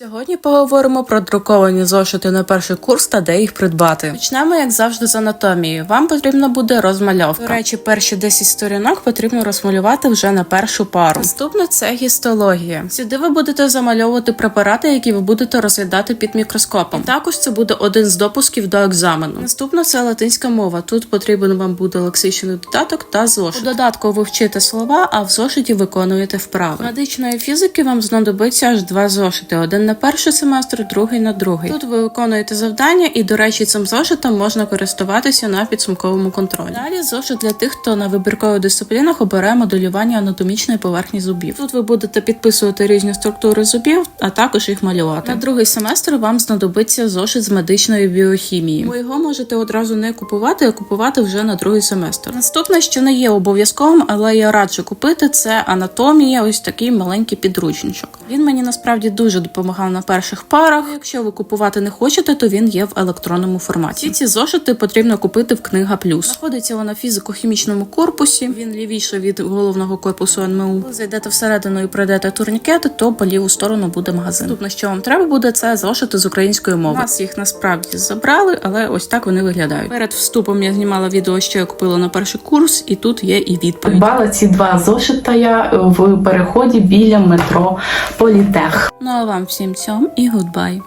Сьогодні поговоримо про друковані зошити на перший курс та де їх придбати. Почнемо, як завжди, з анатомії. Вам потрібна буде розмальовка. До речі, перші 10 сторінок потрібно розмалювати вже на першу пару. Наступне це гістологія. Сюди ви будете замальовувати препарати, які ви будете розглядати під мікроскопом. І також це буде один з допусків до екзамену. Наступне це латинська мова. Тут потрібен вам буде лексичний додаток та зошит. У додатку ви вчите слова, а в зошиті виконуєте вправи. Медичної фізики вам знадобиться аж два зошити: один на перший семестр, другий на другий. Тут ви виконуєте завдання, і, до речі, цим зошитом можна користуватися на підсумковому контролі. Далі зошит для тих, хто на вибіркових дисциплінах обирає моделювання анатомічної поверхні зубів. Тут ви будете підписувати різні структури зубів, а також їх малювати. На другий семестр вам знадобиться зошит з медичної біохімії. Ви його можете одразу не купувати, а купувати вже на другий семестр. Наступне, що не є обов'язковим, але я раджу купити, це анатомія. Ось такий маленький підручничок. Він мені насправді дуже допомагав на перших парах. Якщо ви купувати не хочете, то він є в електронному форматі. Ці ці зошити потрібно купити в книга плюс. Знаходиться вона в фізико-хімічному корпусі. Він лівіше від головного корпусу НМУ. Коли зайдете всередину і пройдете турнікети, то по ліву сторону буде магазин. Наступне, що вам треба буде, це зошити з української мови. Нас їх насправді забрали, але ось так вони виглядають. Перед вступом я знімала відео, що я купила на перший курс, і тут є і відповідь. Придбала ці два зошита я в переході біля метро Політех. Ну а вам всім цьом і гудбай.